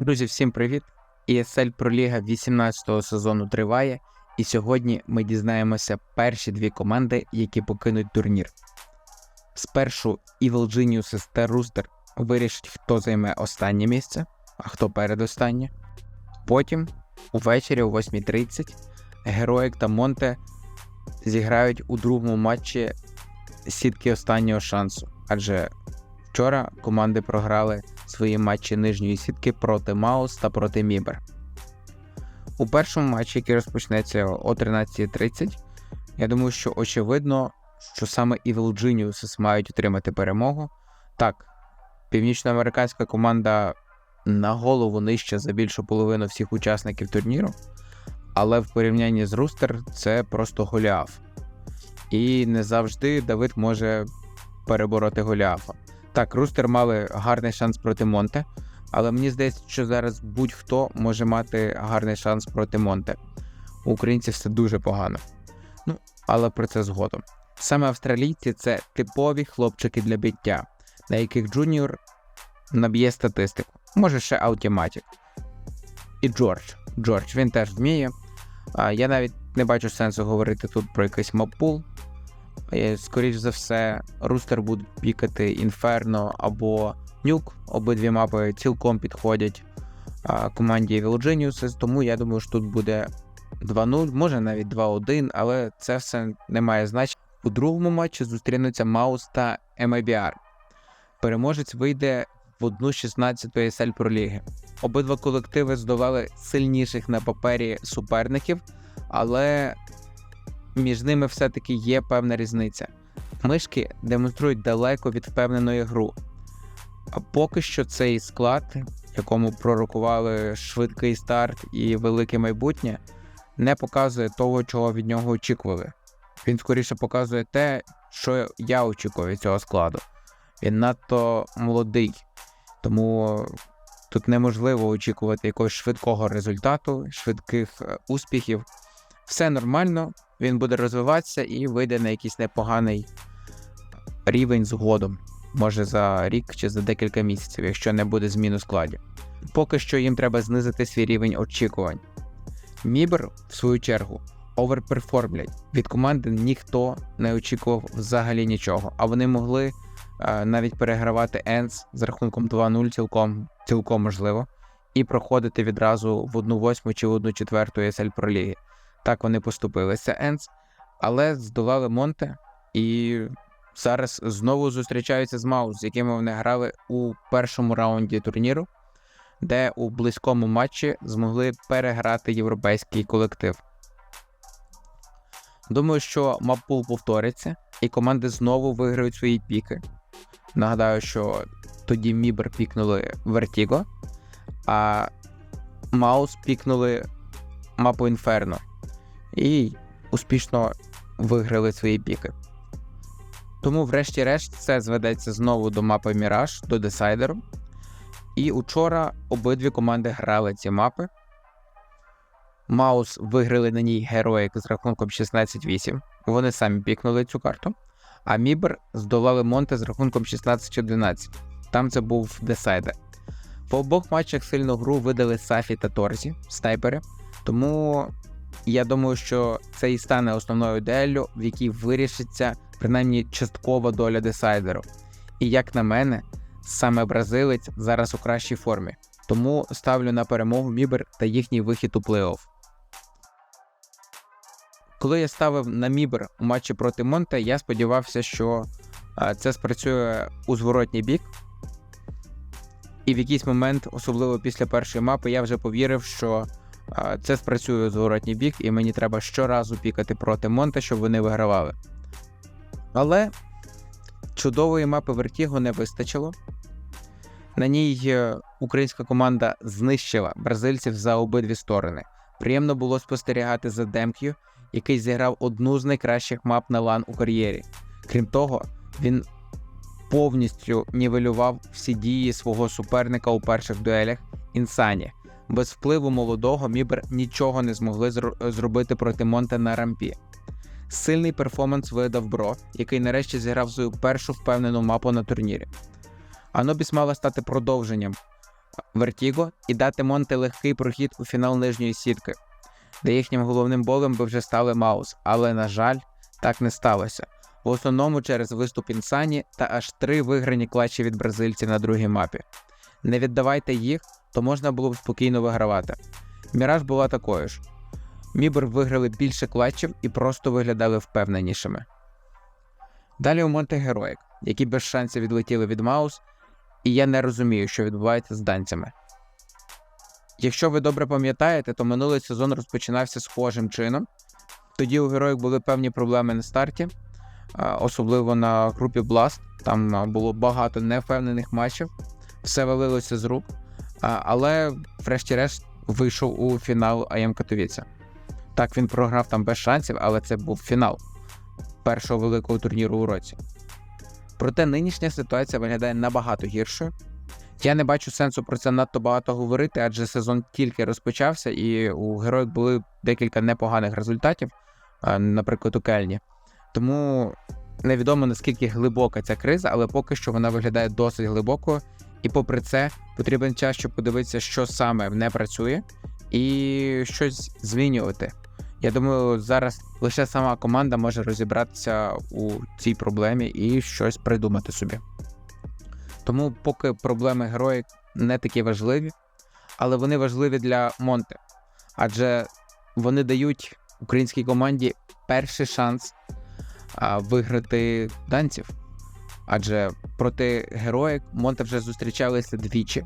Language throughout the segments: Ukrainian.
Друзі, всім привіт! ESL Проліга 18-го сезону триває, і сьогодні ми дізнаємося перші дві команди, які покинуть турнір. Спершу Evil Geniuses та Rooster вирішать, хто займе останнє місце, а хто передостаннє. Потім, увечері о 8.30, Героїк та Монте зіграють у другому матчі сітки останнього шансу, адже вчора команди програли свої матчі нижньої сітки проти Маус та проти Мібер. У першому матчі, який розпочнеться о 13.30, я думаю, що очевидно, що саме Evil Geniuses мають отримати перемогу. Так, північноамериканська команда на голову нижча за більшу половину всіх учасників турніру, але в порівнянні з Рустер це просто Голіаф. І не завжди Давид може перебороти Голіафа. Так, Рустер мали гарний шанс проти Монте, але мені здається, що зараз будь-хто може мати гарний шанс проти Монте. У українців все дуже погано. Ну, але про це згодом. Саме австралійці це типові хлопчики для биття, на яких Джуніор наб'є статистику. Може ще Аутіматік. І Джордж. Джордж він теж вміє. Я навіть не бачу сенсу говорити тут про якийсь маппул. Скоріш за все, Рустер будуть пікати Інферно або Нюк. Обидві мапи цілком підходять команді Evil тому я думаю, що тут буде 2-0, може навіть 2-1, але це все не має значення. У другому матчі зустрінуться Маус та MIBR. Переможець вийде в одну 16 ESL Проліги. Обидва колективи здолали сильніших на папері суперників, але між ними все-таки є певна різниця. Мишки демонструють далеко від впевненої гру. А поки що цей склад, якому пророкували швидкий старт і велике майбутнє, не показує того, чого від нього очікували. Він скоріше показує те, що я очікую від цього складу. Він надто молодий, тому тут неможливо очікувати якогось швидкого результату, швидких е, успіхів. Все нормально, він буде розвиватися і вийде на якийсь непоганий рівень згодом, може за рік чи за декілька місяців, якщо не буде змін у складі. Поки що їм треба знизити свій рівень очікувань. Мібер, в свою чергу, оверперформлять. Від команди ніхто не очікував взагалі нічого, а вони могли е, навіть перегравати Енс з рахунком 2-0 цілком, цілком можливо, і проходити відразу в 1-8 чи в 1-4 ESL проліги. Так вони поступилися Енс, але здолали Монте і зараз знову зустрічаються з Маус, з якими вони грали у першому раунді турніру, де у близькому матчі змогли переграти європейський колектив. Думаю, що маппул повториться, і команди знову виграють свої піки. Нагадаю, що тоді Мібер пікнули Vertigo, а Маус пікнули мапу Інферно і успішно виграли свої піки. Тому, врешті-решт, це зведеться знову до мапи Міраж, до десайдеру. І учора обидві команди грали ці мапи. Маус виграли на ній героїк з рахунком 16-8. Вони самі пікнули цю карту. А Мібер здолали Монте з рахунком 16-11. Там це був десайдер. По обох матчах сильну гру видали Сафі та Торзі, снайпери. Тому я думаю, що це і стане основною дуеллю, в якій вирішиться принаймні часткова доля десайдеру. І як на мене, саме бразилець зараз у кращій формі. Тому ставлю на перемогу Мібер та їхній вихід у плей-офф. Коли я ставив на Мібер у матчі проти Монте, я сподівався, що це спрацює у зворотній бік. І в якийсь момент, особливо після першої мапи, я вже повірив, що це спрацює у зворотній бік, і мені треба щоразу пікати проти Монте, щоб вони вигравали. Але чудової мапи Vertigo не вистачило. На ній е, українська команда знищила бразильців за обидві сторони. Приємно було спостерігати за Демк'ю, який зіграв одну з найкращих мап на лан у кар'єрі. Крім того, він повністю нівелював всі дії свого суперника у перших дуелях Інсані. Без впливу молодого Мібер нічого не змогли зро- зробити проти Монте на рампі. Сильний перформанс видав Бро, який нарешті зіграв свою першу впевнену мапу на турнірі. Анобіс мала стати продовженням Вертіго і дати Монте легкий прохід у фінал нижньої сітки, де їхнім головним болем би вже стали Маус, але, на жаль, так не сталося. В основному через виступ Інсані та аж три виграні клатчі від бразильців на другій мапі. Не віддавайте їх, то можна було б спокійно вигравати. Міраж була такою ж. Мібер виграли більше клатчів і просто виглядали впевненішими. Далі у Монте Героїк, які без шансів відлетіли від Маус, і я не розумію, що відбувається з данцями. Якщо ви добре пам'ятаєте, то минулий сезон розпочинався схожим чином. Тоді у героїк були певні проблеми на старті, особливо на групі Blast. Там було багато невпевнених матчів, все валилося з рук. Але, врешті-решт, вийшов у фінал АМ Катовіця. Так, він програв там без шансів, але це був фінал першого великого турніру у році. Проте нинішня ситуація виглядає набагато гіршою. Я не бачу сенсу про це надто багато говорити, адже сезон тільки розпочався, і у героїв були декілька непоганих результатів, наприклад, у Кельні. Тому невідомо наскільки глибока ця криза, але поки що вона виглядає досить глибокою. І попри це, потрібен час, щоб подивитися, що саме не працює, і щось змінювати. Я думаю, зараз лише сама команда може розібратися у цій проблемі і щось придумати собі. Тому поки проблеми героїк не такі важливі, але вони важливі для Монте, адже вони дають українській команді перший шанс виграти данців. Адже проти героїк Монте вже зустрічалися двічі.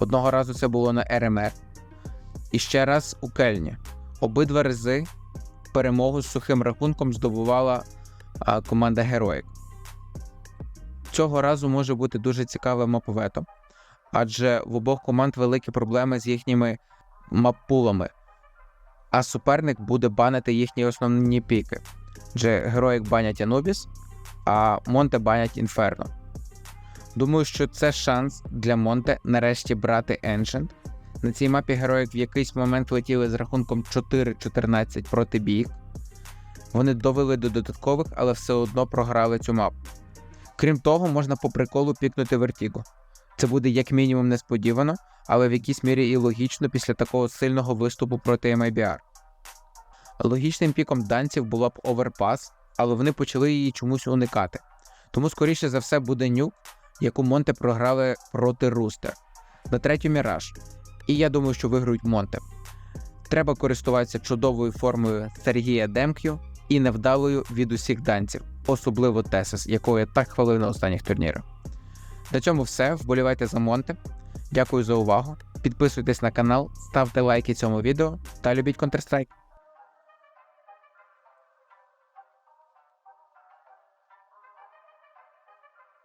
Одного разу це було на РМР, і ще раз у Кельні. Обидва рази перемогу з сухим рахунком здобувала команда Героїк. Цього разу може бути дуже цікавим маповетом, адже в обох команд великі проблеми з їхніми маппулами, а суперник буде банити їхні основні піки. Адже Героїк банять Анубіс, а Монте банять Інферно. Думаю, що це шанс для Монте нарешті брати Ancient. На цій мапі героїк в якийсь момент летіли з рахунком 4-14 проти бік. Вони довели до додаткових, але все одно програли цю мапу. Крім того, можна по приколу пікнути Вертіго. Це буде як мінімум несподівано, але в якійсь мірі і логічно після такого сильного виступу проти MIBR. Логічним піком данців була б оверпас, але вони почали її чомусь уникати. Тому, скоріше за все, буде нюк, яку Монте програли проти Рустер. На третю Міраж. І я думаю, що виграють Монте. Треба користуватися чудовою формою Сергія Демкю і невдалою від усіх данців, особливо Тесес, якого я так хвалив на останніх турнірах. На цьому все. Вболівайте за Монте. Дякую за увагу. Підписуйтесь на канал, ставте лайки цьому відео та любіть Counter-Strike.